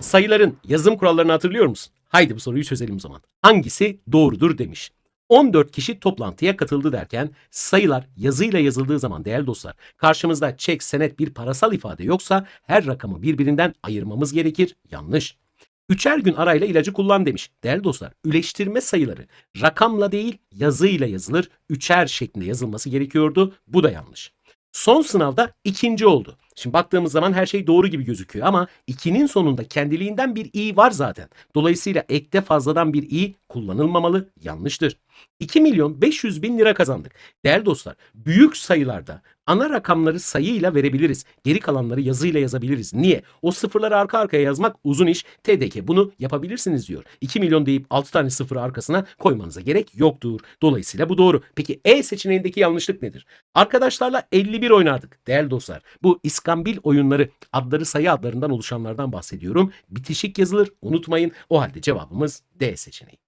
Sayıların yazım kurallarını hatırlıyor musun? Haydi bu soruyu çözelim o zaman. Hangisi doğrudur demiş. 14 kişi toplantıya katıldı derken sayılar yazıyla yazıldığı zaman değerli dostlar karşımızda çek, senet bir parasal ifade yoksa her rakamı birbirinden ayırmamız gerekir. Yanlış. Üçer gün arayla ilacı kullan demiş. Değerli dostlar, üleştirme sayıları rakamla değil yazıyla yazılır. Üçer şeklinde yazılması gerekiyordu. Bu da yanlış. Son sınavda ikinci oldu. Şimdi baktığımız zaman her şey doğru gibi gözüküyor ama 2'nin sonunda kendiliğinden bir i var zaten. Dolayısıyla ekte fazladan bir i kullanılmamalı, yanlıştır. 2 milyon 500 bin lira kazandık. Değerli dostlar, büyük sayılarda ana rakamları sayıyla verebiliriz. Geri kalanları yazıyla yazabiliriz. Niye? O sıfırları arka arkaya yazmak uzun iş. TDK bunu yapabilirsiniz diyor. 2 milyon deyip 6 tane sıfırı arkasına koymanıza gerek yoktur. Dolayısıyla bu doğru. Peki E seçeneğindeki yanlışlık nedir? Arkadaşlarla 51 oynardık. Değerli dostlar, bu iskambil oyunları adları sayı adlarından oluşanlardan bahsediyorum. Bitişik yazılır. Unutmayın. O halde cevabımız D seçeneği.